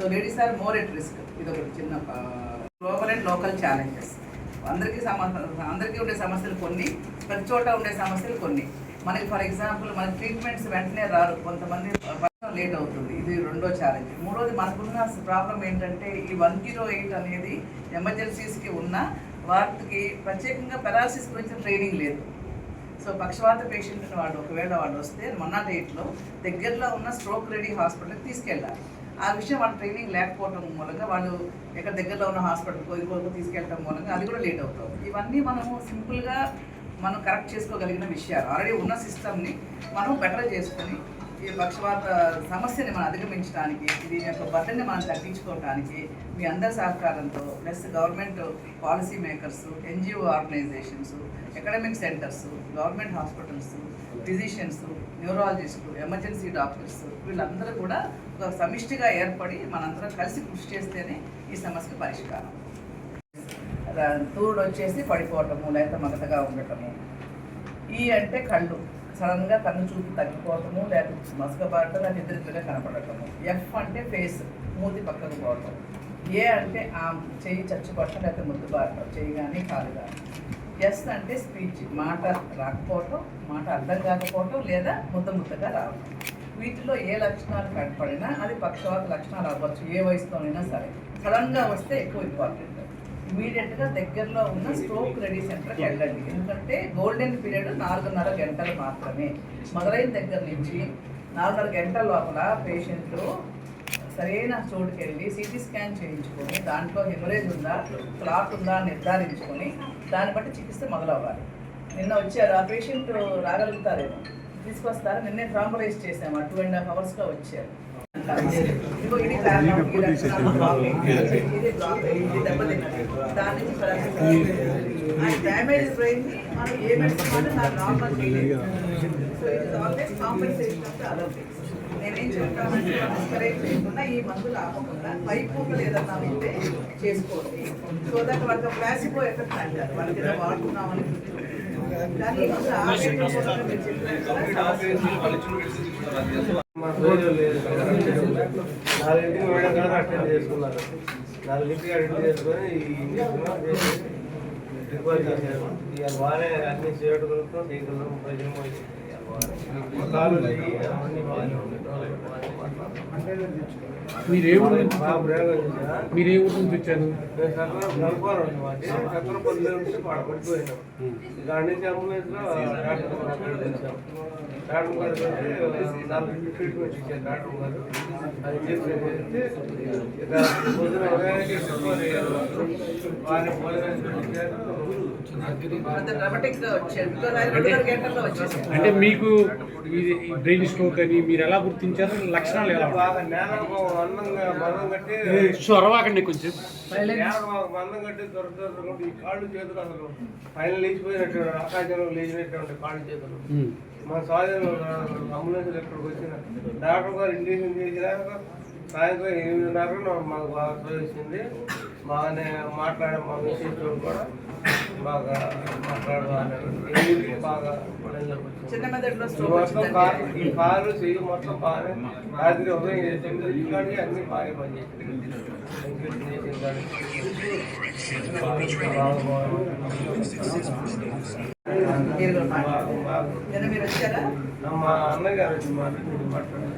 So ladies are more at risk ఇది ఒకటి చిన్న గ్లోబల్ అండ్ లోకల్ ఛాలెంజెస్ అందరికీ సమస్య అందరికీ ఉండే సమస్యలు కొన్ని ప్రతి చోట ఉండే సమస్యలు కొన్ని. మనకి ఫర్ ఎగ్జాంపుల్ మన ట్రీట్మెంట్స్ వెంటనే రారు. కొంతమంది లేట్ అవుతుంది. ఇది రెండో ఛాలెంజ్ మూడోది మనకున్న ప్రాబ్లం ఏంటంటే ఈ వన్ జీరో ఎయిట్ అనేది ఎమర్జెన్సీస్కి ఉన్న వాటికి ప్రత్యేకంగా పెరాలసిస్ గురించి ట్రైనింగ్ లేదు. సో పక్షవాత పేషెంట్ వాడు ఒకవేళ వాడు వస్తే వన్ నాట్ ఎయిట్లో దగ్గరలో ఉన్న స్ట్రోక్ రెడీ హాస్పిటల్కి తీసుకెళ్ళాలి. ఆ విషయం వాళ్ళ ట్రైనింగ్ లేకపోవడం మూలంగా వాళ్ళు ఎక్కడ దగ్గరలో ఉన్న హాస్పిటల్కో ఇంకొకరికి తీసుకెళ్ళడం మూలంగా అది కూడా లేట్ అవుతుంది. ఇవన్నీ మనము సింపుల్గా మనం కరెక్ట్ చేసుకోగలిగిన విషయాలు. ఆల్రెడీ ఉన్న సిస్టమ్ని మనం బెటర్ చేసుకొని ఈ పక్షవాత సమస్యని మనం అధిగమించడానికి దీని యొక్క బట్టని మనం తగ్గించుకోవడానికి మీ అందరి సహకారంతో plus government policy makers NGO organisations academic centres government hospitals physicians న్యూరాలజిస్టులు emergency doctors వీళ్ళందరూ కూడా ఒక సమిష్టిగా ఏర్పడి మనందరం కలిసి కృషి చేస్తేనే ఈ సమస్యకు పరిష్కారం. తూడు వచ్చేసి పడిపోవటము లేకపోతే మగతగా ఉండటము. ఈ అంటే కళ్ళు. సడన్గా కన్ను చూపు తగ్గిపోవటము లేకపోతే మసకబారటం లేకపోతే ఇద్దరిద్దరుగా కనపడటము. ఎఫ్ అంటే ఫేస్ మూతి పక్కకు పోవటం. ఏ అంటే ఆ చెయ్యి చచ్చిపడటం లేకపోతే ముద్దు బారటం చెయ్యి కానీ కాలు కానీ ఎస్ అంటే స్పీచ్ మాట రాకపోవటం మాట అర్థం కాకపోవటం లేదా ముద్ద ముద్దగా రావటం. వీటిలో ఏ లక్షణాలు కనపడినా అది పక్షవాత లక్షణాలు అవ్వచ్చు ఏ వయసులోనైనా సరే. సడన్గా వస్తే ఎక్కువ ఇంపార్టెంట్ ఇమీడియట్గా దగ్గరలో ఉన్న స్ట్రోక్ రెడీ సెంటర్కి వెళ్ళండి. ఎందుకంటే గోల్డెన్ పీరియడ్ నాలుగున్నర గంటలు మాత్రమే. మొదలైన దగ్గర నుంచి నాలుగున్నర గంటల లోపల పేషెంట్లు సరైన చోటుకి వెళ్ళి సిటీ స్కాన్ చేయించుకొని దాంట్లో హెమరేజ్ ఉందా క్లాట్ ఉందా నిర్ధారించుకొని దాన్ని బట్టి చికిత్స మొదలవ్వాలి. నిన్న వచ్చారు. ఆ పేషెంట్ రాగలుగుతారేమో? తీసుకొస్తారా? నిన్నే ట్రాంబలైజ్ చేసాము టూ అండ్ హాఫ్ అవర్స్లో వచ్చారు. డ్యామేజ్ బ్రెయిన్ మనం ఏ మెడిసిన్ నాకు normal so always compensation of the other things నేనేం చెప్తానంటే డిస్కరేజ్ చేయకుండా ఈ మందులు ఆపకుండా వైపులు ఏదన్నా ఉంటే చేసుకోండి సో దాకా వాళ్ళకి ప్లాసిబో ఎఫెక్ట్ అంటారు వాళ్ళకి ఏదో వాడుతున్నామని కానీ ఈ ఆపేయడం కోసం మీరు చెప్పినట్టు నాలుగింటికి మేడం గారు అటెండ్ చేసుకున్నారు. నాలుగింటికి అటెండ్ చేసుకొని ఈ ఇంజక్షన్ రిపోర్ట్ చేశారు. ఇక బాగానే అన్ని చేయడం ప్రజలు కాలు చెయ్యి అవన్నీ బాగానే ఉన్నాయి మీరు ఏ ఊరు నుంచి బాగా ప్రయోగం చేశారా మీరు ఏ ఊరు నుంచి వచ్చారు నేను సక్కర కనుక్కోవాలి మాది సక్కర పల్లె నుంచి పడిపోయినాం దాని నుంచి అంబులెన్స్ లో డాక్టర్ గారు తెచ్చాం డాక్టర్ గారు వచ్చి నాలుగు ట్రీట్మెంట్ ఇచ్చారు డాక్టర్ గారు అది ఇంజక్షన్ చేసి ఇక పొద్దున ఉదయాన్నే తీసుకొని వారిని భోజనం ఇచ్చారు అంత డ్రామాటిక్ గా వచ్చాడు బికాజ్ ఆయన రెండున్నర గంటల్లో వచ్చేసాడు అంటే మీకు ఇది బ్రెయిన్ స్ట్రోక్ అని మీరు ఎలా గుర్తించారు? లక్షణాలు ఎలా అరవాకండి కొంచెం. మందం కట్టి దొరకదు ఈ కాళ్ళు చేతులు అసలు పైన లేచిపోయినట్టు ఆకాశంలో లేచినట్టు కాళ్ళు చేతులు. మా సాయం అంబులెన్స్ ఇక్కడికి వచ్చిన డాక్టర్ గారు ఇంజక్షన్ చేసినాక సాయంత్రం ఎనిమిదిన్నర మాకు బాగా చూసింది బాగానే మాట్లాడే మా మిస్సెస్ కూడా. బాగా ఎనిమిదికి బాగా ఈ కాలు చెయ్యి మొత్తం బాగానే రాత్రి ఉదయం చేసింది అన్ని బాగా పనిచేసింది మాట్లాడండి. మా అన్నగారు వచ్చి మాట్లాడారు.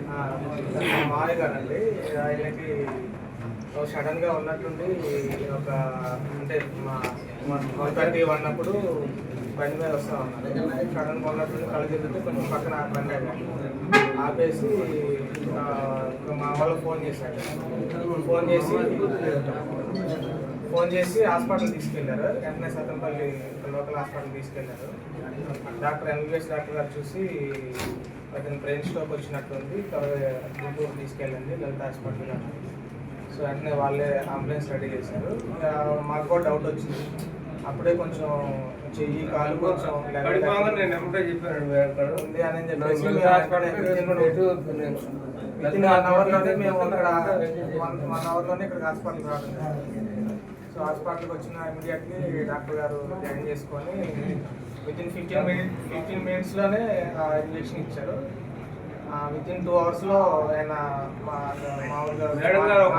మా మామయ్య గారండి ఆయనకి సడన్గా ఉన్నట్టుండి ఒక అంటే మా వన్ థర్టీ వన్ అప్పుడు బండి మీద వస్తా ఉన్నారు సడన్గా ఉన్నట్టుండి కళ్ళు తిరిగితే కొంచెం పక్కన బండి ఆపేసి మా వాళ్ళు ఫోన్ చేశారు. ఫోన్ చేసి ఫోన్ చేసి హాస్పిటల్ తీసుకెళ్ళారు వెంటనే సతంపల్లి లోకల్ హాస్పిటల్ తీసుకెళ్ళారు డాక్టర్ ఎంబీబీఎస్ డాక్టర్ గారు చూసి అతను బ్రెయిన్ స్ట్రోక్ వచ్చినట్టుంది త్వరగా గుంటూరు తీసుకెళ్ళండి లలిత హాస్పిటల్ వెంటనే వాళ్ళే అంబులెన్స్ రెడీ చేశారు. మాకు కూడా డౌట్ వచ్చింది. అప్పుడే కొంచెం చెయ్యి కాలు కొంచెం అక్కడ. ఉంది అని చెప్పేసి నన్ను మేము హాస్పిటల్కి తీసుకొని ఎటు వస్తున్నాను. విత్ ఇన్ వన్ అవర్లోనే మేము ఇక్కడ వన్ వన్ అవర్లోనే ఇక్కడ హాస్పిటల్ రావడం. సో హాస్పిటల్కి వచ్చిన ఇమీడియట్లీ డాక్టర్ గారు జాయిన్ చేసుకొని within fifteen minute fifteen మినిట్స్లోనే ఇంజెక్షన్ ఇచ్చారు. విత్ ఇన్ టూ అవర్స్లో ఆయన మేడం గారు ఒక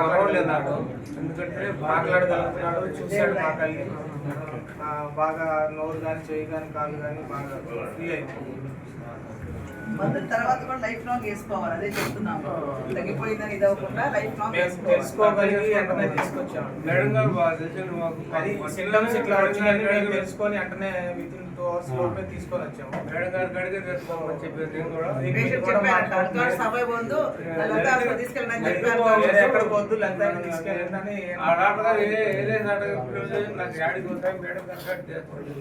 ఎందుకంటే మాట్లాడగలుగుతున్నాడు చూశాడు మా కళ్ళని ఆ, బాగా నోరు కానీ చెయ్యి కానీ కాలు కానీ బాగా ఫ్రీ అయిపోయింది తర్వాత కూడా లైఫ్ లాంగ్ వేసుకోవాలి అదే చెప్తున్నాము. తగ్గిపోయిందని ఇది అవ్వకుండా లైఫ్ లాంగ్ మేము తెలుసుకోగలిగి వెంటనే తీసుకొచ్చాము. మేడం గారు బాగా తెలిసిన మాకు అది సిమ్టమ్స్ ఇట్లా వచ్చినాయని తెలుసుకొని వెంటనే విత్ ఇన్ టూ అవర్స్ లోపే తీసుకొని వచ్చాము. మేడం గారు తెచ్చుకోమని చెప్పారు. నేను కూడా ఎక్కడ తీసుకెళ్ళండి ఆ డాక్టర్ గారు ఏ ఏదే నాకు యాడికి వస్తాయి మేడం గారు కట్ చేస్తాడు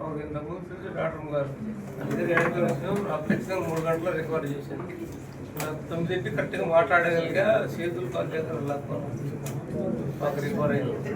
ఒక ఇంత ముందు చూసి డాక్టర్ గారు అందుకే యాడికి వచ్చాం ఖచ్చితంగా మూడు గంటలు రికవర్ చేశాను నాకు తొమ్మిదింటికి కరెక్ట్గా మాట్లాడగలిగా చేతులు కాలు చేతులు వెళ్ళకపోవడం మాకు రికవర్ అయింది.